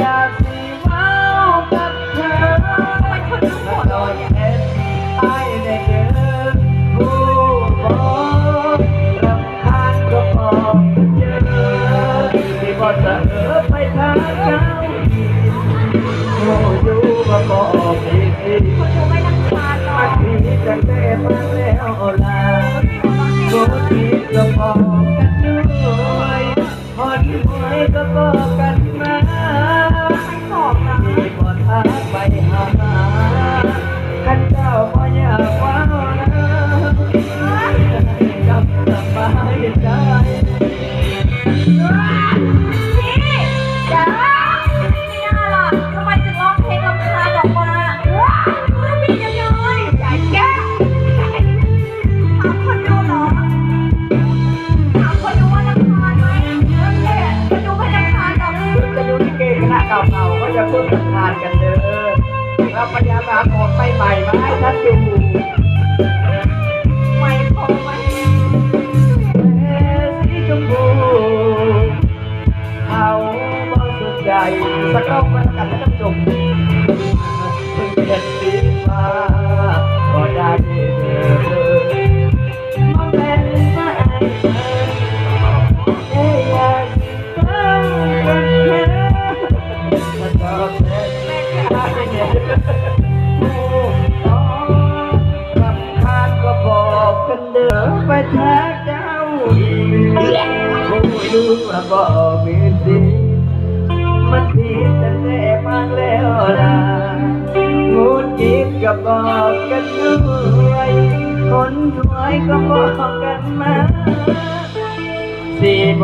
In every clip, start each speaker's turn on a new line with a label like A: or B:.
A: อยากสิเว้กับเธอ
B: มา
A: โเอ็นไอ้เกินผู้บอกรำคาญก็บอเยอะที่บ่จะเออไปทาเขาโอ้อยู่มาบอกอีกที
B: มา
A: ทีจังได้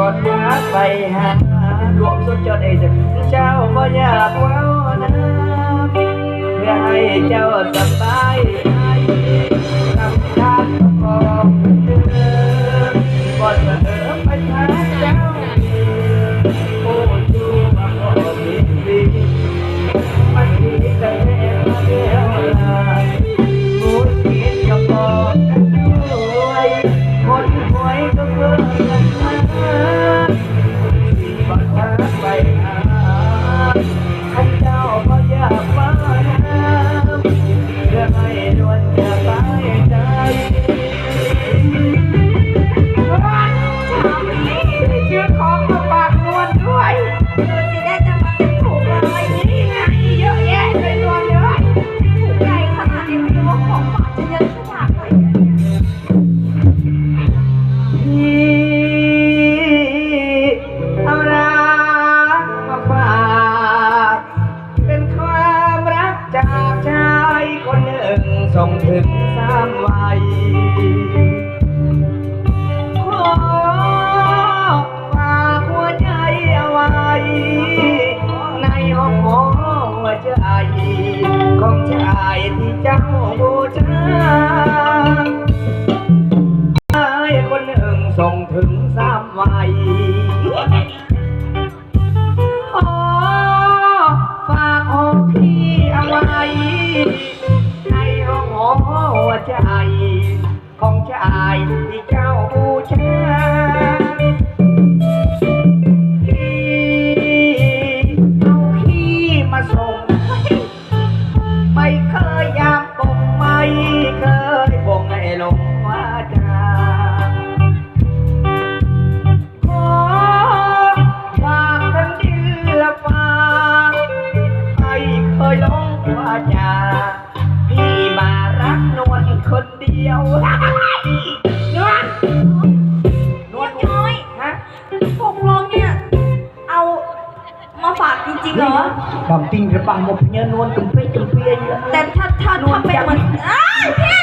A: con nhát bay hát ruộng suốt cho đầy rừng. Sao có
B: nhà quá nam. Gái trao sập bay
A: ting repah mau punya nuan kempi kempi aja. Dan cat cat nuan yang ah ini.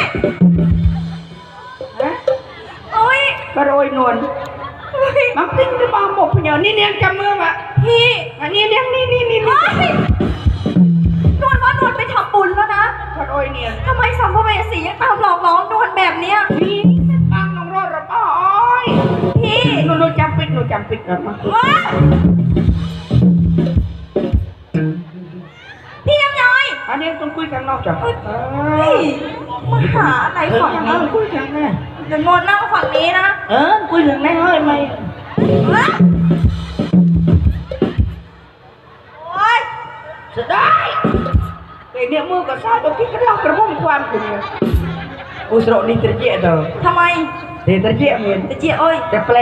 A: Oi. Karoi nuan. Mang ting repah mau punya ni ni yang kamu mak. Hi. Ini
B: yang ni ni ni. Oi. นวลว่านวลไปทำบุญ
A: แล้วนะขอ
B: โอ
A: ยเนี่ยทำไมสัมภเวสียังตามหลอกหลอนนวลแบบเนี้ยพี่ตั้งน้องรอดระป้อยพี่หนูจำปิด
B: หนูจำปิดนะ มาหาอะไร
A: ฝั่งนั้นคุเดี๋ยวโมนั่
B: งฝั่งนี้นะ เออคุยถึงแม่เฮ้ยไหมโอ๊ย
A: จะได้ไอ้เนี่ยมือกับซาดกินกันแล้วกระพุ่มควันกูอุสโรนี่ตะเกียดอ
B: ทำไม
A: เดี๋ยวตะเกียเห็น
B: ตะเกียโอ้ย
A: แต่เปล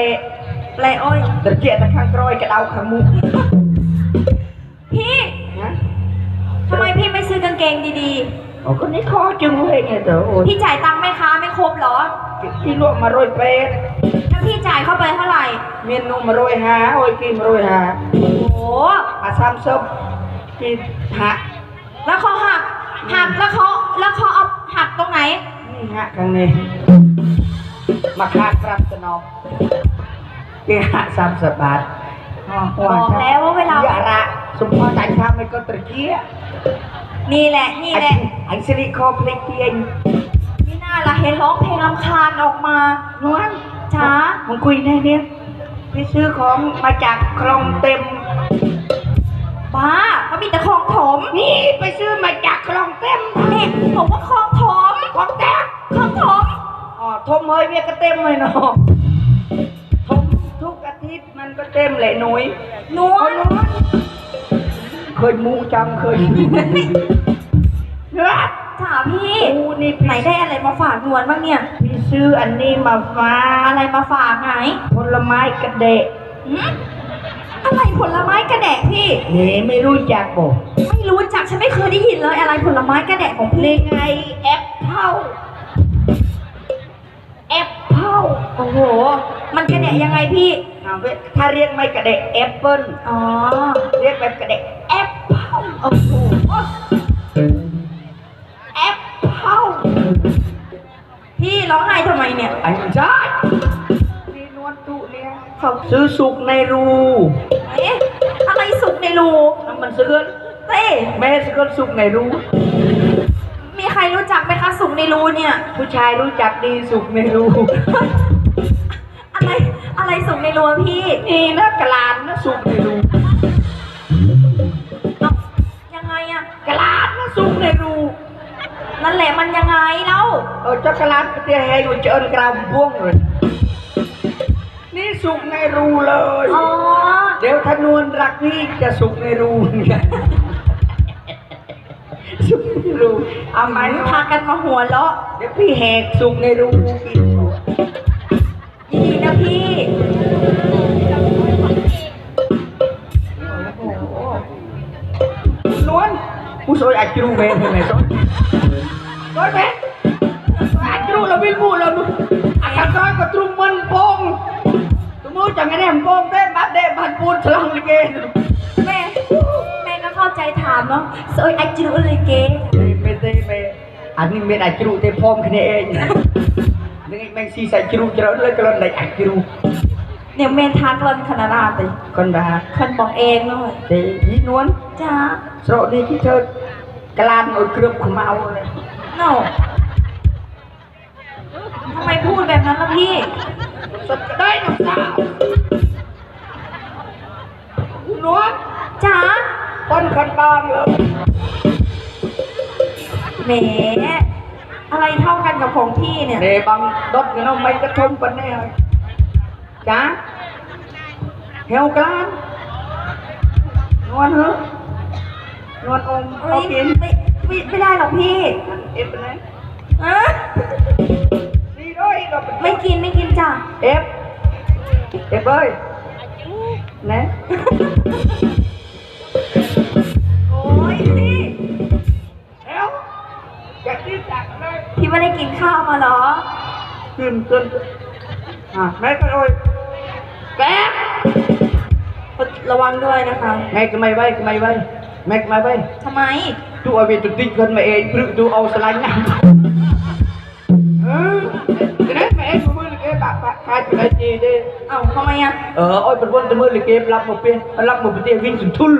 B: เปลโอ้ย
A: ตะเกียตะข้างกรอยกระเดาขางมุก
B: พี่ทำไมพี่ไม่ซื้อกางเกงดี
A: ๆ อ้คนนี้คอจึงเว้ยเนี่ยเด้อโอ้
B: ๆ
A: ย
B: พี่จ่ายตังค์แม่ค้าไม่ครบเหรอ
A: ที่ลวกมาโรยเป็ด
B: ถ้าพี่จ่ายเข้าไปเท่าไหร่
A: เมียนนุ่มมาโรยหาโอ้ยกินมาโรยหา
B: โอ้โห
A: อาซามซบกินหะ
B: แล้วเขาหักหักแล้วเขาแล้วเขาเอาหักตรงไหน
A: นี่หะข้างนี้มาคาดครับสนองกินหะสามสิบบาทอ๋อ
B: บอกแล้วว่าเวลา
A: อย่าละสมพรใจข้าไม่ก็ตะเกีย
B: นี่แหละนี่แหละ
A: ไอ้สิริคอเพลงเพียง
B: นี่น่าละเห็นร้องเพลงรำคาญออกมา
A: นวล
B: ช้า
A: มึงคุยแน่เนี่ยไปซื้อของมาจากคลองเต็ม
B: บ้าเขามีแต่ของถม
A: นี่ไปซื้อมาจากคลองเต็ม
B: เนี่ยผมว่าของถม
A: ของแต้ม
B: ของถม
A: อ๋อทมเฮ้ยเวียก็เต็มเลยเนาะทมทุกอาทิตย์มันก็เต็มเลยหนุย
B: นว
A: เอา
B: ล
A: หนุย เคยมูจังเคยเนื้อ
B: ถามพี่
A: กูนี่
B: ไหนได้อะไรมาฝากนวลบ้างเนี่ย
A: พี่ซื้ออันนี้มาฟ้า
B: อะไรมาฝากไหน
A: ผลไม้กระเดะ
B: หืมอะไรผลไม้กระแดะพี่
A: นี่ไม่รู้จักบ่
B: ไม่รู้จักฉันไม่เคยได้ยินเลยอะไรผลไม้กระแดะของพี่
A: นี่ไงแอปเปิลแอปเปิล
B: โอ้โห มันกระแดะยังไงพี่
A: เอาเว้ยถ้าเรียกไม่กระเดะแอปเปิล
B: อ๋อ
A: เรียกแบบกระเดะแอปเปิล
B: โอ้โห
A: แอปเปิล
B: พี่ร้องไห้ทำไมเนี่ย
A: อันนี้ใช่นี่นวลตุเนี่ย
B: เขา
A: ซื้อสุกในรู
B: เอ๊ะอะไรสุกในรู
A: น้ำมันซื้อ
B: เต้
A: แม่ซื้อสุกในรู
B: มีใครรู้จักไหมคะสุกในรูเนี่ย
A: ผู้ชายรู้จักดีสุกในรู
B: อะไรอะไรสุกในรูอะพี่
A: นี่นะกะลานนะสุกในรู กะลานนะสุกในรู
B: นั่นแหละมันยังไงเล่า
A: เออเจ้ากะลานไปเตี้ยให้อยู่เจิญกรามพ่วงเลย นี่สุกในรูเลย
B: อ๋อ
A: เดี๋ยวถ้านวลรักพี่จะสุกในรูเหมือนกันสุกในรูเอาไหม
B: พากันมาหัวเราะ
A: เดี๋ยวพี่แหกสุกในรูกิน
B: ดีนะพี่
A: ผู้สวยอาจจะรู้เวรใช่ไหมสวยสวยไหมอาจจะรู้เราวิลมูเราดูอาการร้อยก็ตรุมมันโป่งตมุจังไงเนี่ยโป่งเต้บัดเด้บัดปูนฉลองลิเก
B: แม่แม่ก็เข้าใจถามเนาะสวยไอจิรุเลยเก
A: ไม่เต้ไม่อันนี้เป็นอาจจะรู้เต้พร้อมกัน เองนี่แม่งซีใส่จรูจรูเลยก็เลยอาจจะรู้
B: เนี่ยเมนทักเล่นขนาดนั้นเลย
A: คนบ้า
B: คนบอกเองเลย
A: เต้ยีนวล
B: จ้า
A: สระดีที่เธอกลานเอาเครือบขมเอาเลย
B: โน่ทำไมพูดแบบนั้นล่ะพี่
A: สดก็ได้น้ำสาวหนวล
B: จ้า
A: ต้นคันบางเลย
B: แหมอะไรเท่ากันกับของพี่เนี่ย
A: เดบังดดเงินเอาไม่กระทงปันแน่เลย จ้าเฮวกลานนวลเหรอนวลอม
B: เอ้
A: เขา
B: ย
A: กิน
B: ไม่ไม่ไม่ได้หรอกพี่
A: เอฟนะ
B: อะ
A: ดีด้วยก็
B: ไม่กินไม่กินจ้ะ
A: เอฟเอฟเอ้ยนะ
B: โอ้ยพี่
A: เฮวอยากกินจักเลย
B: พี่ไม่ได้กินข้าวมาเหรอ
A: ขึ้นขึ้นอะแม่ก็โอ้ย แก
B: ระวังด้วยนะคะ
A: แม่ก็ไม่ไว้ก็ไม่ไว้แม่ก็ไม่ไว้
B: ทำไม
A: tu เอาไปตุติคนมาเองพรึกดูเอาสลายนะเออจะได้แม่กูมือเลยปะปะคายไปได้จีเด้
B: เอ้าทำไมอะ
A: เออโอ้ยเป็นวันตะมือเลยเก็บรับมาเป็นรับมาเป็นเตี้ยวิ่งสุดทุล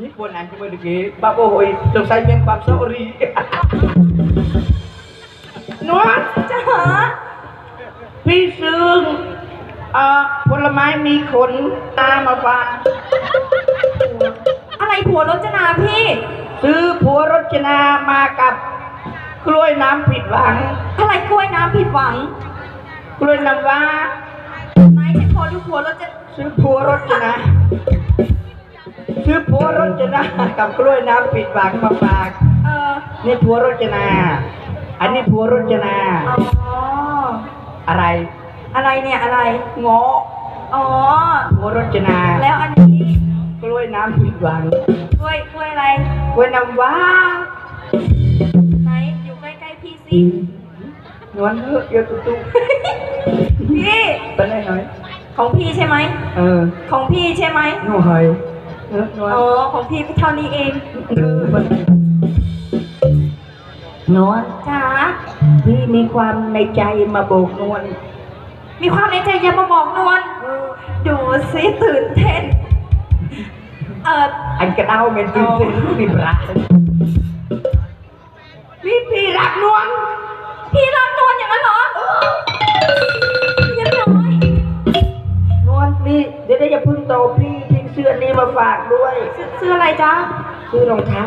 A: นี่คนอันจะมือเลยเก็บบ้าโอ้ยต้องใส่เมียงความ sorry นวล
B: จะหา
A: พี่ซื้อ เอ่อผลไม้มีขนตามาฝาก
B: อะไรผัวรจนาพี่
A: ซื้อผัวรจนามากับกล้วยน้ำผิดหวัง
B: อะไรกล้วยน้ำผิดหวัง
A: กล้วยน้ำว้า
B: นายฉันขอดูผัวรจนา
A: ซื้อผัวรจนาซื้อผัวรจนากับกล้วยน้ำปิดปากมาฝาก
B: เออ
A: นี่ผัวรจนา อันนี้ผัวรจนา
B: อ๋อ
A: อะไร
B: อะไรเนี่ยอะไร
A: เงาะ
B: อ๋อ
A: ผัวรจนา
B: แล้วอันนี้
A: กล้วยน้ำปิดปาก
B: กล้วยกล้วยอะไร
A: กล้วยน้ำว้า
B: ไหนอยู่ใกล้ๆพี่สิ
A: นวลเฮ้ยเยอะตุ๊ตุ๊
B: พี่
A: เป็นไรหน่อย
B: ของพี่ใช่ไหม
A: เออ
B: ของพี่ใช่ไหม
A: หน่อยเออนวล
B: อ๋อของพี่เท่านี้เอง
A: เออเป็นนวล
B: จ๋า
A: พี่มีความในใจมาโบกนวล
B: มีความในใจอย่ามาบอกนวลดูสิตื่นเต้น เออ
A: anh cái đau mình tin tin bị rạ พี่พี่รักนวล
B: พี่รักนวลอย่างนั้นเหรอเรียบร้อย
A: นวลพี่เดี๋ยวได้จะพึ่งโตพี่ทิ้ง เสื้อนี้มาฝากด้วย
B: ซื้อซื้ออะไรจ๊ะ
A: ซื้อรองเท้า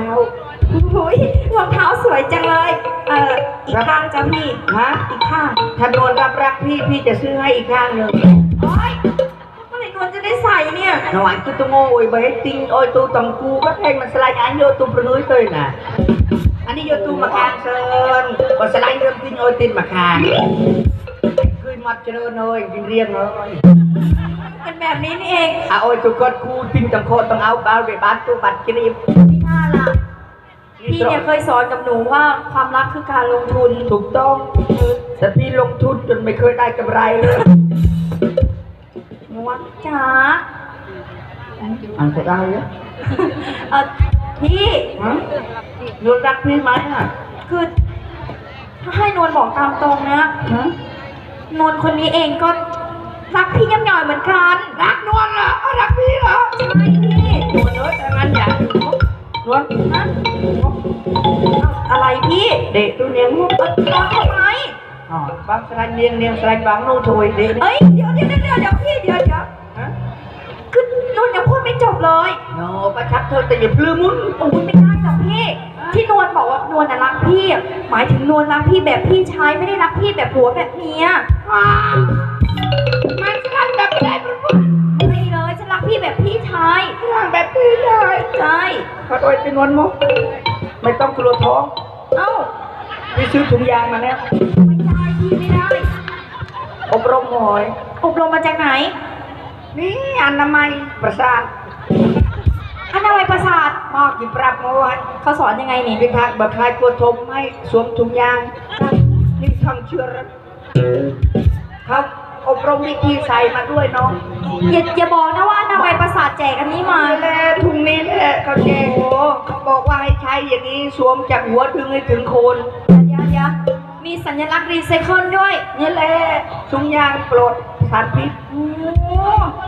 B: โอ้ยรองเท้าสวยจังเลย เอออีกข้างจ้ะพี่
A: ฮะ
B: อีกข้าง
A: ถ้านวลรับรักพี่พี่จะซื้อให้อีกข้างหนึ่ง
B: โอ้ยเมื่อไหร่นวลจะได้ใส่เนี่ย
A: นวล tu tu ngồi bởi tinh ôi tu tầm cu bắt hay mà slide anh vô tu pernui tôi nè anh đi vô tu mà khang sơn còn slide rơm tinh ôi tin mà khang cười mặt cho nó ơi kinh riêng ơi
B: เป็น แบบนี้นี่เอง
A: à ôi tu con cu tinh tầm khô tầm áo bao để bán tu bạch cái đi
B: ไม่น่าล่ะพี่เนี่ยเคยสอนกับหนูว่าความรักคือการลงทุน
A: ถูกต้องแต่พี่ลงทุนจนไม่เคยได้กำไรเลยนวล
B: จ๋า
A: อันจะได้เนี่ย
B: เอพี่
A: ฮะนวลรักพี่ไหมอะ
B: คือถ้าให้นวลบอกตามตรงนะ
A: ฮะ
B: นวลคนนี้เองก็ รักพี่ย่ำหน่อยเหมือนกัน
A: รักนวลเหรอเอารักพี่เหรอ
B: ใช่พี่
A: นวลเอ้ยถ้างั้นอย่านวล
B: นะอะไรพี่
A: เด็กตัวเนี้ยงุ๊บ
B: เอ้ยนอนทำไม
A: อ๋อบางสลายเนียงเนียงสลายบางนู่นถอยเด็กนี่
B: เอ้ยเดี๋ยวเดี๋ยวเดี๋ยวเดี๋ยวพี่เดี๋ยวเดี๋ยว
A: ฮะ
B: คือนวลยังพูดไม่จบเลย
A: โนประชับเธอแต่อย่าปลื้มมุน
B: โอ้ยไม่ได้หรอกพี่ ที่นวลบอกว่านวลน่ะรักพี่ หมายถึงนวลรักพี่แบบพี่ชายไม่ได้รักพี่แบบผัวแบบเมีย พี่แบบพี่ชาย
A: สลายแบบพี่ได้
B: ใช่
A: ขอโทษเป็นนวลมุกไม่ต้องกลัวท้อง
B: เอ้า
A: ไปซื้อถุงยางมาแล้ว
B: ไม่ได้พี่ไม่ได้
A: อบรมหน่อย
B: อบรมมาจากไหน
A: นี่อนามัยประสาท
B: อนามัยประสาท
A: พ่อกินปรับมาไว้
B: เขาสอนยังไงนี่
A: วิธีแบบคลายปวดทมให้สวมถุงยางนี่ทำเชื้อรัครับ อบรมวิธีใส่มาด้วยน้อง
B: อย่าอย่าบอกนะว่าอนามัยประสาทแจกอันนี้มา
A: มาแล้วถุงนี้แหละเขาแจกเขาบอกว่าให้ใช้อย่างนี้สวมจากหัวถึงให้ถึงโคน
B: เดี๋ยวเดี๋ยวมีสัญลักษณ์รีไซเคิลด้วย
A: นี่แหละถุงยางปลดสารพิษ
B: โอ้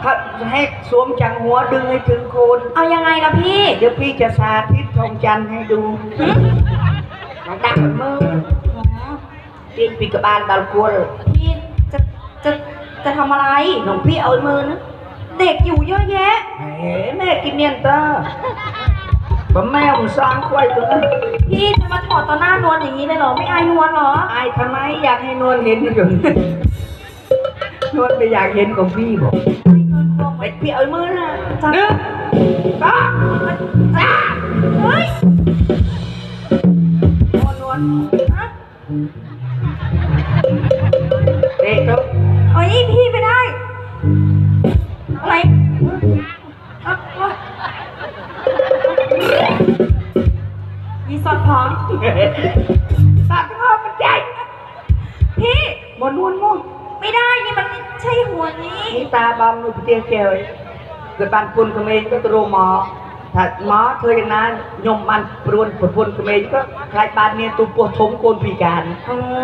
A: เขาให้สวมจากหัวดึงให้ถึงโคน
B: เอายังไงล่ะพี่
A: เดี๋ยวพี่จะสาธิตทองจันทร์ให้ดู
B: หึ
A: น้องตักมือ
B: อ๋อ
A: ปีนปีกบาลบาลกัวเลย
B: พี่ จะจะจะทำอะไร
A: น้องพี่เอามือนะ
B: เด็กอยู่เยอะแยะ
A: เฮ้แม่กินเนียนเตอร์ผมแม่ผมสร้างควายตัวนั้น
B: พี่จะมาถอดต่อหน้านวลอย่างนี้เลยเหรอ ไม่อายนวลเหรอ
A: อายทำไมอยากให้นวลเห็นอยู่นวลไม่อยากเห็นของพี่บอกไปพี่เอามือนะ
B: จ้ะ
A: หนึ่งสองสาม
B: เฮ้ย
A: មនៅផ្ទះគេហើយគាត់បានពុនក្មេងទៅរួមមកថាមកធ្វើយ៉ាងណាខ្ញុំបាន
B: ព្រួនប្រពន្ធក្មេង
A: ក៏ខ្លាចបានមានទូពោះធំកូនពី
B: ការ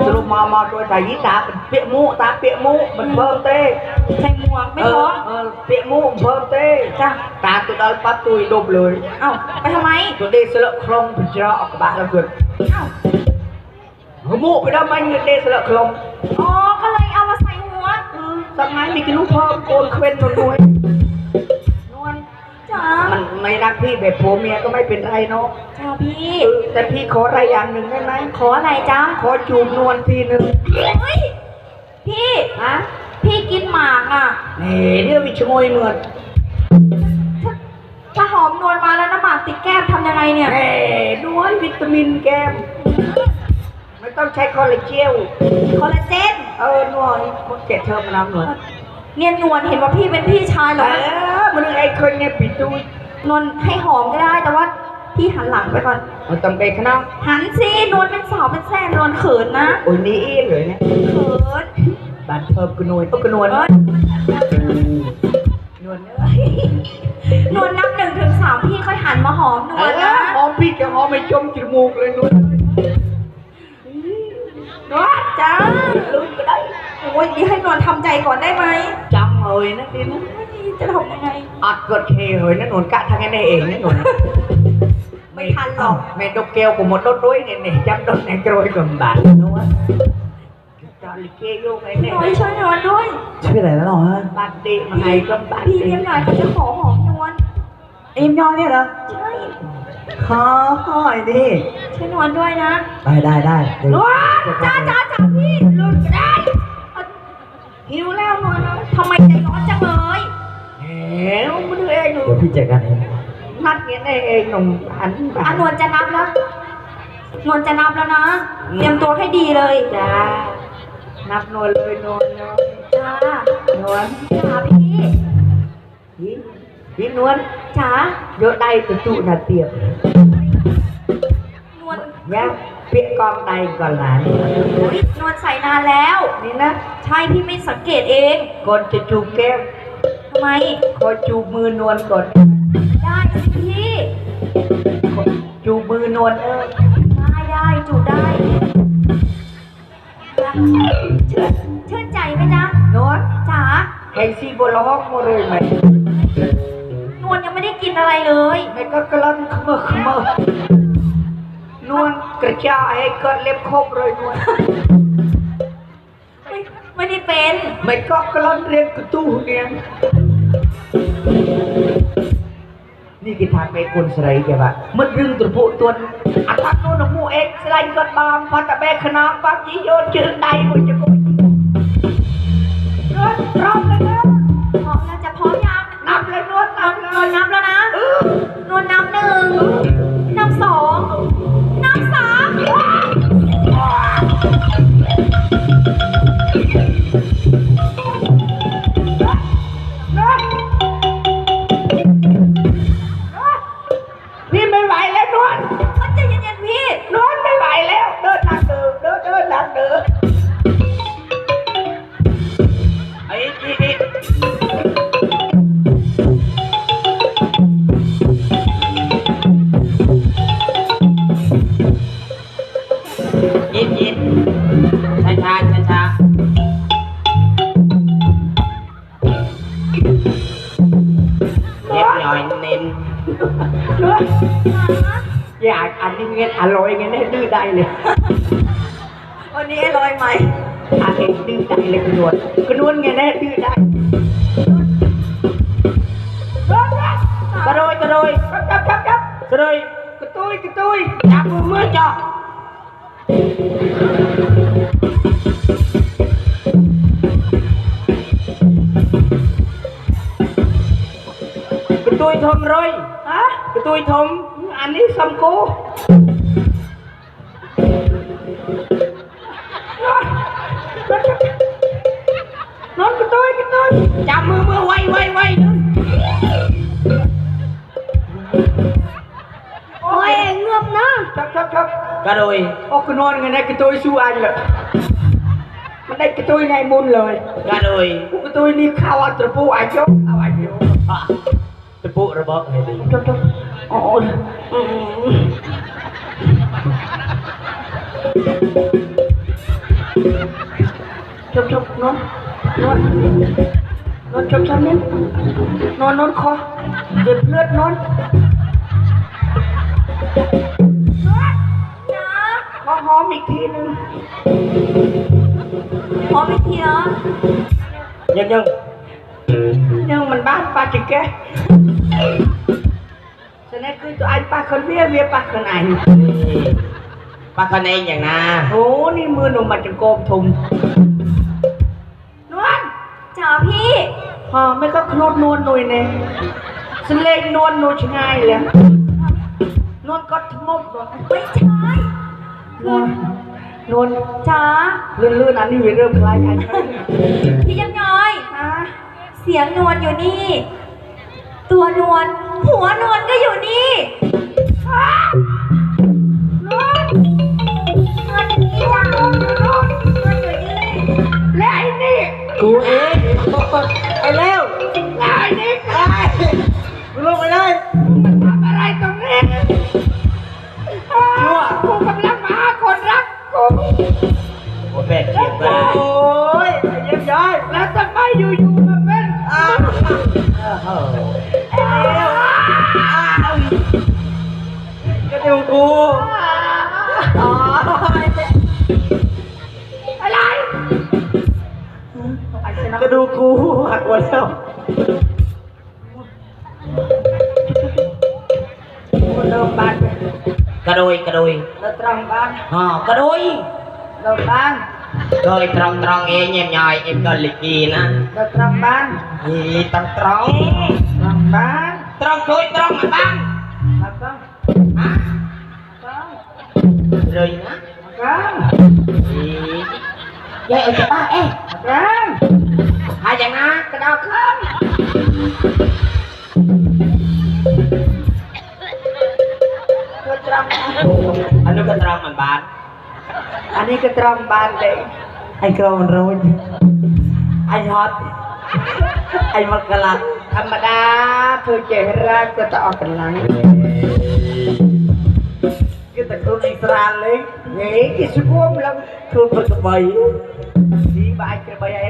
A: ស្រុកមកមកគាត់ថាយីតាពាកមួក
B: តាពាកមួកមិនបើទេ
A: តែមួកមិនបងពាកមួកមិនបើទេចាតាទៅដល់បាត់ទួយដប់លុយអោបែរ
B: ម៉ៃគាត់
A: ដេកស្លឹកខ្លងប្រច្រកក្បាក់របស់គាត់មួ
B: កពីដល់មិញដេកស្លឹកខ្លងអូ
A: สักงั้นมีกินลูกพ่อโกนเคว้นนวลนวล
B: จ๋า
A: มันไม่รักพี่แบบผัวเมียก็ไม่เป็นไรเนาะ
B: จ้าพี่
A: เออแต่พี่ขออะไรอย่างหนึ่งได้ไหม
B: ขออะไรจ๊ะ
A: ขอจูบนวลทีหนึ่ง
B: เฮ้ยพี่
A: ฮะ
B: พี่กินหมากอะ
A: นี่เดี๋ยววิชงอยเหมือน
B: ถ้าถ้าหอมนวลมาแล้วน้ำหมากติดแก้มทำยังไงเนี่ย
A: แหมด้วยวิตามินแก้ม ไม่ต้องใช้คอลลาเจล
B: คอลลาเจน
A: เออหน่อยมันเจ็ดเทอมน้ำหน่อย
B: เนี่ยนวลเห็นว่าพี่เป็นพี่ชายเหร
A: เอ
B: อ
A: อมันไอ้คนเนี่ยปิดตู้
B: นวลให้หอมก็ได้ แต่ว่าพี่หันหลังไปก่อน
A: มันต้องไปข้างนอก
B: หันสินวลเป็นสาวเป็นแซ่นวลเขินนะ
A: โอ้ยนี่เองเลยเนี่ย
B: เขิน
A: บานเพิ่มกระนวยก็กระนวล
B: เอ้ย
A: นวลเอ้ย
B: นวลนับหนึ่งถึงสามพี่ค่อยหันมาหอมน
A: เอ
B: วล
A: อ
B: นะ
A: หอมพี่จะหอมไม่จมจมูกเลยนวล
B: นวลจ้าลุยก็ได้โอ้ยนี่ให้นวลทำใจก่อนได้ไหม
A: จำเลยนะทีนะ
B: จะทำยังไง
A: อัดกดเคเลยนะนวลกะทางนั้นเองนะนวล
B: ไม่ทันหรอก
A: แม่ดกแก้ว của một đốt đuối này này chăm đốt này rồi cầm bản nữa cho lịch kê vô cái
B: นวล
A: này
B: ช่วยนวลด้วย
C: ช่วยอะไรแล้วหรอฮะ
A: bạn đi mà ngày cầm bản
B: พี่
A: đi
B: เลี้ยงหน่อยเขาจะขอหอมนวล
C: เอ็มยอเนี่ยเหรอ
B: ใช่
C: ขอหน่อยดิ
B: ช่วยนวลด้วยนะ
C: ได้ได้ได้เดี๋ยว
B: ว้าจ้าจ้าจ้าพี่ลุนก็ได้เอาหิวแล้วนวลนะทำไมใจร้อนจังเลย
A: héo mới đưa em
C: เดี๋ยว
A: luôn
C: พี่จัดการเอง
A: mắt cái này em nồng hắn
B: อะ
A: bản
B: นวลจะนับแล้วนวลจะนับแล้วนะ เตรียมตัวให้ดีเลย
A: cha nắp nồi lời nồi nồi
B: จ้า
A: nồi
B: จ้าพี่
A: Ý, ý nồi
B: จ๋า
A: vô đây từ tụ là tiệp
B: นวล
A: nhá việc con đây còn là
B: อุ๊ยนวลใส่นานแล้ว
A: đi nè
B: ใช่พี่ไม่สังเกตเอง
A: con จะจูบแก้ม
B: ทำไม
A: ขอจูบมือนวลก่อน
B: ได้สิพี่
A: จูบมือนวลเออ
B: ได้ได้จูบได้ชื่นชื่นใจไหมจ๊ะ
A: นวล
B: จ๋า
A: ให้ซีโบล้อกมาเลยไหม
B: นวลยังไม่ได้กินอะไรเลย
A: ไม่ก็กลันขมือขมือนวลกระจายให้เกิดเล็บครบเลยนวล
B: ไม่ไม่ได้เป็น
A: ไม่ก็กลันเรียนกระตู้เรียนนี่คือทางไปคนสไลด์ใช่ปะมันรึงตัวผู้ตัวอัตราโน้นมูเอ็กสไลด์ก็บางพันตะแบกขนาดปากยี่โยนจืดใดมันจะกุยนวลพร้อมเลยนะ
B: พร้อมแล้วจะพร้อมยัง
A: นับเลยนวลนับเล
B: นวล
A: ย
B: นับแล้วนะ
A: เออน
B: วลนับหนึ่งนับสองนับสาม
A: พี่ อยากอันนี้เงี้ยอร่อยเงี้ยเนี่ยดื้อได้เลย
B: วันนี้อร่อยไหม
A: อันนี้ดื้อได้เลยกระนวลกระนวลเงี้ยเนี่ยดื้อได้กระโดยกระโดยจับจับจับจับกระโดยกระตุยกระตุยจับมือมือจ่อากระตุยทมเลยฮะกระตุยทม អានេះសំគូនោះកតុយកតុយចាំមើលមើលវៃវៃវៃនោះអូយងឹ
B: មណាចប់ចប់ចប់ក
A: តុយអូកណនថ្ងៃនេះកតុយស៊ូអញលើមិនដេចកតុយថ្ងៃមុនឡើយកតុយពួកកតុយនេះខោអត់ត្រពូអាចចុះអោអាចយោត្រពូរបស់ថ្ងៃនេះចប់ចប់ อนตะปูอันยกเอาอันยกตะปูระเบิดให้ดีชับชบนอนนอนนอนชบชบเนี่ยนอนนอนคอเดือดเลือดนอน
B: นะ
A: ขอหอมอีกทีหนึง
B: พ้อมอีกทีเนาะ
A: ยังยังยังมันบ้านป้าจิกแก ฉะนั้นคือตัวไอ้ป้าคนเวียเวียป้าคนไอ้
D: ป้าคะแนนอย่างนา
A: โอ้นี่มือหนุ่มมันจะโกมทุมนวล
B: จ๋าพี่
A: พอไม่ก็คลดนวลหน่อยเน่สเลงนวลนูชง่ายเลยนวลก็ทมบนวล
B: ไม่ใช่
A: นวลนวล
B: จ้า
A: ลื่นๆอันนี้เริ่มคล้ายกัน
B: พี่ยังน้อย
A: ฮะ
B: เสียงนวลอยู่นี่ ตัวนวลหัวนวลก็อยู่นี่อ้าวนวลนวลอยู่นี่จ้านวลนวลอยู่นี่
A: และไอ้นี่
C: กูเองไปเร็ว
A: และไอ้นี่ใคร
C: มึงลงไปเลย
A: มันทำอะไรตรงนี้ชั่วกูกำลังมาหาคนรักกู
D: โอ้แม่เขียนมา
C: โอ้ยไอ้เยี่ยมย้อย
A: แล้วทำไมอยู่ ม
C: ดแล้ว
A: เริ่มบ้าน
D: กระโดยกระโดย
A: เราตรังบ้าน
D: อ๋อกระโดย
A: เราบ้าน
D: โดยตรองตรองเองเงียบย่อยเอ็มก็ลิกีนะ
A: เราตรังบ้าน
D: อีตรองตรอง
A: ตรังบ้าน
D: ตรองช่วยตรองมาบ้าง
A: มาบ้าง
D: ฮะ
A: บ้าง
D: เลยนะ
A: บ้าง
D: อียายเอ็จะบ้าเอ๊ะ
A: บ้าง
D: หาอย่างนะ
A: กระดาวข้ามเราตรัง
D: อันนู้นก็ตรอง ហើយយ៉ាងណាក៏ដល់
A: ខំគាត់ត្រង់អានោះក៏ត្រង់មិ
C: នបានអានេះក៏ត្រង់បានដែរអញក្រមិនរួច
A: អញហត់អញមកកលាធម្មតាធ្វើចេះរាជក៏តអស់កម្លាំ
C: ងគេតខ្លួនឯងស្រាល
A: លេងគេគេស្គម
C: ឡើងខ្លួនប្រ
A: ស្បី ยกระบายไ